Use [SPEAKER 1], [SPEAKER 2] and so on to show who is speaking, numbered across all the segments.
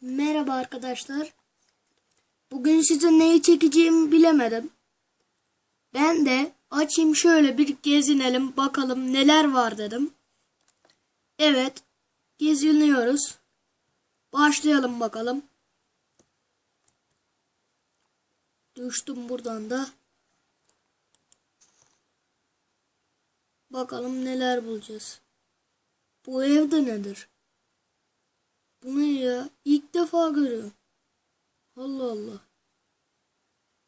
[SPEAKER 1] Merhaba arkadaşlar. Bugün size neyi çekeceğimi bilemedim. Ben de açayım şöyle bir gezinelim bakalım neler var dedim. Evet. Geziniyoruz. Başlayalım bakalım. Düştüm buradan da. Bakalım neler bulacağız. Bu evde nedir? Bu ne ya? İlk defa görüyorum. Allah Allah.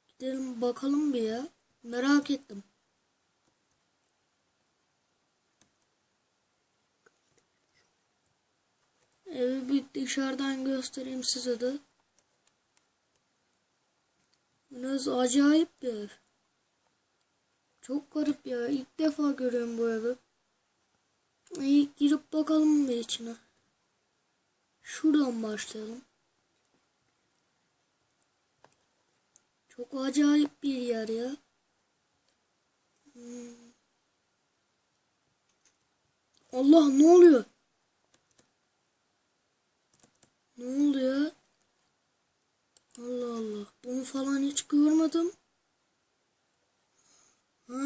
[SPEAKER 1] Gidelim bakalım bir ya. Merak ettim. Evi bir dışarıdan göstereyim size de. Biraz acayip bir ev. Çok garip ya. İlk defa görüyorum bu evi. İyi girip bakalım bir içine. Şuradan başlayalım. Çok acayip bir yer ya. Allah ne oluyor? Ne oldu ya? Allah Allah. Bunu falan hiç görmedim. Ha,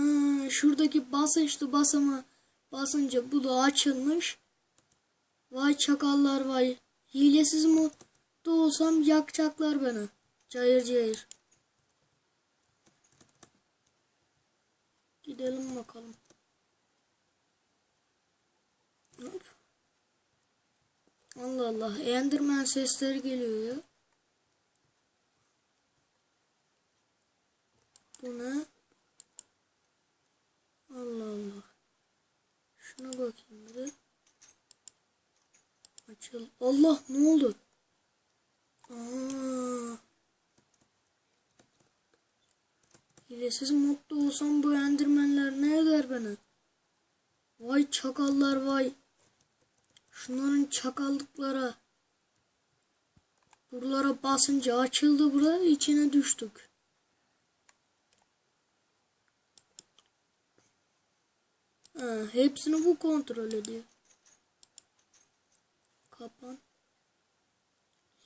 [SPEAKER 1] şuradaki basınçlı basama basınca bu da açılmış. Vay çakallar vay. Hilesiz modda olsam yakacaklar beni. Cayır cayır. Gidelim bakalım. Hop. Allah Allah. Enderman sesleri geliyor ya. Bu ne? Allah Allah. Şuna bakayım bir de. Açıl. Allah ne oldu? Aa. Hilesiz modda olsam bu endirmenler ne eder beni? Vay çakallar vay. Şunların çakallıklara. Buralara basınca açıldı bura içine düştük. Ha, hepsini bu kontrol ediyor. Kapan.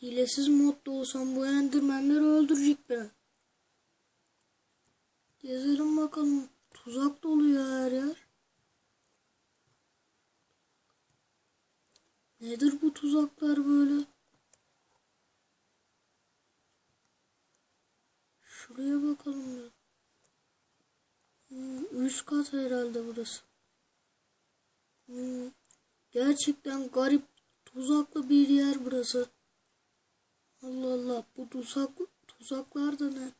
[SPEAKER 1] Hilesiz modda olsam bu endirmenleri öldürecek beni. Gezelim bakalım. Tuzak dolu ya her yer. Nedir bu tuzaklar böyle? Şuraya bakalım ya. Hmm, üst kat herhalde burası. Hmm, gerçekten garip tuzaklı bir yer burası. Allah Allah bu tuzak tuzaklar da ne?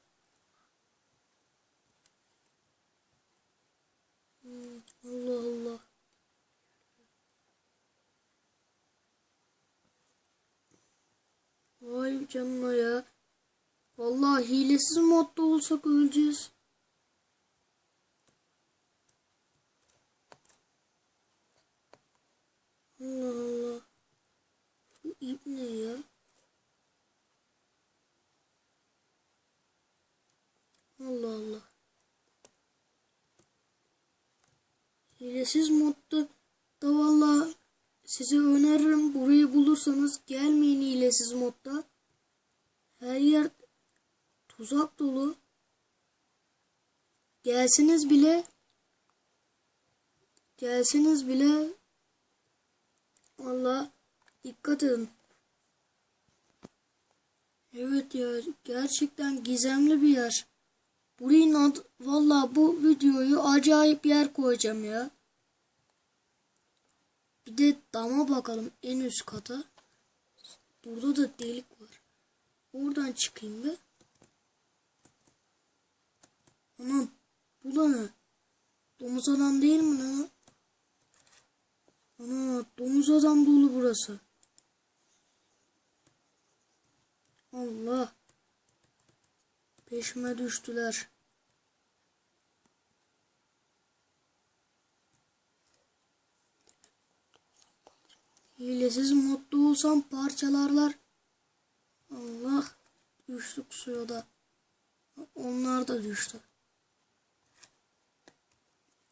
[SPEAKER 1] Hmm, Allah Allah. Vay canına ya. Vallahi hilesiz modda olsak öleceğiz. Allah Allah. Bu ip ne ya? Allah Allah. Hilesiz modda da valla size öneririm burayı bulursanız gelmeyin hilesiz modda. Her yer tuzak dolu. Gelseniz bile gelseniz bile valla dikkat edin. Evet ya gerçekten gizemli bir yer. Burayın adı, valla bu videoyu acayip yer koyacağım ya. Bir de dama bakalım en üst kata. Burada da delik var. Oradan çıkayım be. Anam bu da ne? Domuz adam değil mi lan? Ana domuz adam dolu burası. Allah. Peşime düştüler. Hilesiz modda olsam parçalarlar. Allah. Düştük suya da. Onlar da düştü.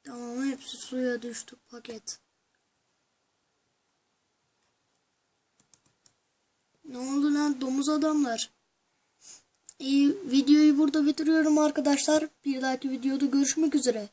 [SPEAKER 1] Tamam hepsi suya düştü paket. Ne oldu lan domuz adamlar. Videoyu burada bitiriyorum arkadaşlar. Bir dahaki videoda görüşmek üzere.